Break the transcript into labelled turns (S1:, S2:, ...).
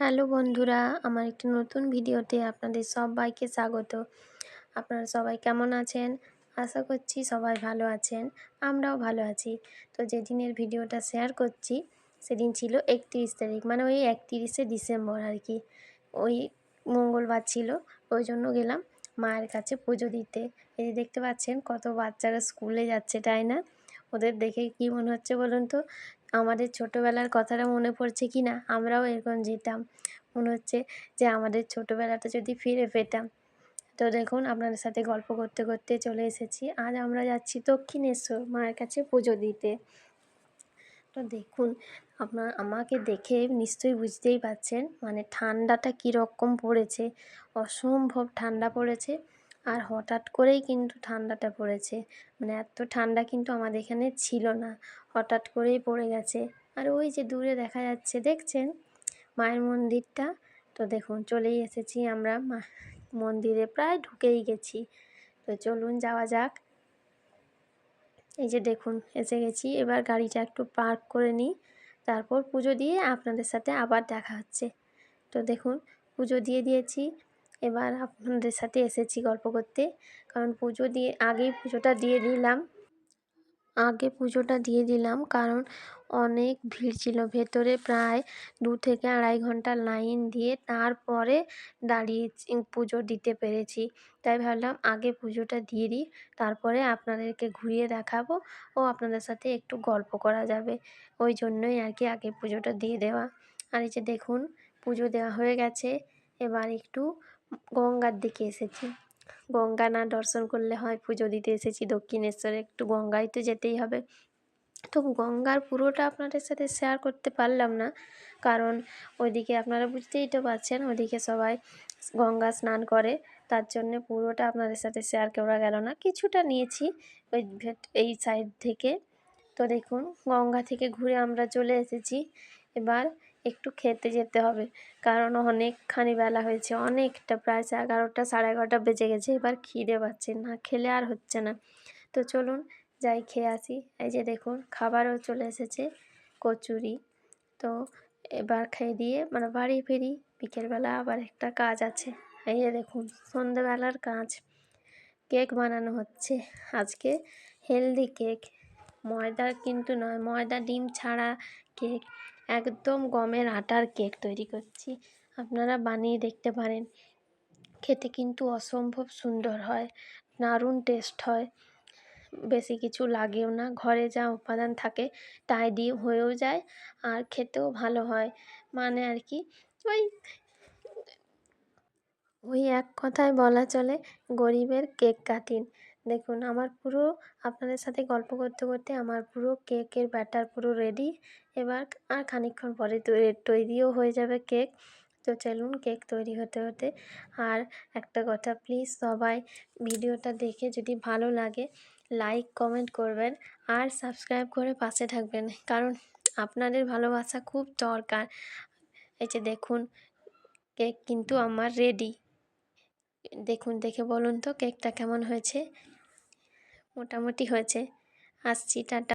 S1: Hello বন্ধুরা, আমার একটি নতুন ভিডিওতে আপনাদের সবাইকে স্বাগত। আপনারা সবাই কেমন আছেন? আশা করছি সবাই ভালো আছেন, আমরাও ভালো আছি। তো যেদিনের ভিডিওটা শেয়ার করছি, সেদিন ছিল একত্রিশ তারিখ মানে ওই একত্রিশে ডিসেম্বর আর কি। ওই মঙ্গলবার ছিল, ওই জন্য গেলাম মায়ের কাছে পুজো দিতে। এই যে দেখতে পাচ্ছেন, কত বাচ্চারা স্কুলে যাচ্ছে, তাই না? ওদের দেখে কি মনে হচ্ছে বলুন তো? আমাদের ছোটোবেলার কথাটা মনে পড়ছে কি না, আমরাও এরকম যেতাম। মনে হচ্ছে যে আমাদের ছোটোবেলাটা যদি ফিরে পেতাম। তো দেখুন, আপনাদের সাথে গল্প করতে করতে চলে এসেছি। আজ আমরা যাচ্ছি দক্ষিণেশ্বর মায়ের কাছে পুজো দিতে। তো দেখুন, আপনার আমাকে দেখে নিশ্চয়ই বুঝতেই পারছেন মানে ঠান্ডাটা কীরকম পড়েছে। অসম্ভব ঠান্ডা পড়েছে। আর হঠাৎ করেই কিন্তু ঠান্ডাটা পড়েছে। মানে এত ঠান্ডা কিন্তু আমাদের এখানে ছিল না। হঠাৎ করেই পড়ে গেছে। আর ওই যে দূরে দেখা যাচ্ছে, দেখছেন? মায়ের মন্দিরটা? তো দেখুন, চলেই এসেছি আমরা মন্দিরে প্রায় ঢুকেই গেছি। তো চলুন, যাওয়া যাক। এই যে দেখুন, এসে গেছি। এবার গাড়িটা একটু পার্ক করে নিই। তারপর পুজো দিয়ে আপনাদের সাথে আবার দেখা হচ্ছে। তো দেখুন, পুজো দিয়ে দিয়েছি। এবার আপনাদের সাথে এসেছি গল্প করতে। কারণ পুজো দিয়ে, আগেই পুজোটা দিয়ে দিলাম। আগে পুজোটা দিয়ে দিলাম কারণ অনেক ভিড় ছিল। ভেতরে প্রায় দু থেকে আড়াই ঘণ্টা লাইন দিয়ে তারপরে দাঁড়িয়ে পুজো দিতে পেরেছি। তাই ভাবলাম আগে পুজোটা দিয়ে দিই, তারপরে আপনাদেরকে ঘুরিয়ে দেখাবো ও আপনাদের সাথে একটু গল্প করা যাবে। ওই জন্যই আর কি আগে পুজোটা দিয়ে দেওয়া। আর এই যে দেখুন, পুজো দেওয়া হয়ে গেছে। এবার একটু গঙ্গার দিকে এসেছি। গঙ্গা না দর্শন করলে হয় পুজো দিতে এসেছি দক্ষিণেশ্বরে। একটু গঙ্গায় তো যেতেই হবে। তো গঙ্গার পুরোটা আপনাদের সাথে শেয়ার করতে পারলাম না। কারণ ওইদিকে আপনারা বুঝতেই তো পারছেন, ওইদিকে সবাই গঙ্গা স্নান করে। তার জন্য পুরোটা আপনাদের সাথে শেয়ার করা গেল না। কিছুটা নিয়েছি ওই এই সাইড থেকে। তো দেখুন, গঙ্গা থেকে ঘুরে আমরা চলে এসেছি। এবার একটু খেতে যেতে হবে। কারণ অনেকখানি বেলা হয়েছে, অনেকটা, প্রায় এগারোটা, সাড়ে এগারোটা বেজে গেছে, এবার খিদে পাচ্ছে না, খেলে আর হচ্ছে না। তো চলুন যাই খেয়ে আসি। এই যে দেখুন, খাবারও চলে এসেছে, কচুরি। তো এবার খেয়ে দিয়ে মানে বাড়ি ফিরি, বিকেলবেলা আবার একটা কাজ আছে। এই যে দেখুন সন্ধ্যেবেলার কাজ। কেক বানানো হচ্ছে। আজকে হেলদি কেক। ময়দা কিন্তু নয়, ময়দা, ডিম ছাড়া কেক। একদম গমের আটার কেক তৈরি করছি। আপনারা বানিয়ে দেখতে পারেন। খেতে কিন্তু অসম্ভব সুন্দর হয়, দারুণ টেস্ট হয়। বেশি কিছু লাগেও না, ঘরে যা উপাদান থাকে তাই দিয়ে হয়েও যায় আর খেতেও ভালো হয়। মানে আর কি, ওই ওই এক কথায় বলা চলে, গরিবের কেক কাটিন। দেখুন, আমার পুরো আপনাদের সাথে গল্প করতে করতে আমার পুরো কেকের ব্যাটার পুরো রেডি এবার আর খানিকক্ষণ পরে তৈরিও হয়ে যাবে কেক। তো চলুন কেক তৈরি হতে হতে আর একটা কথা প্লিজ সবাই ভিডিওটা দেখে যদি ভালো লাগে লাইক কমেন্ট করবেন আর সাবস্ক্রাইব করে পাশে থাকবেন। কারণ আপনাদের ভালোবাসা খুব দরকার। এই যে দেখুন, কেক কিন্তু আমার রেডি দেখুন দেখে বলুন তো কেকটা কেমন হয়েছে? মোটামুটি হয়েছে। আসছি টাটা।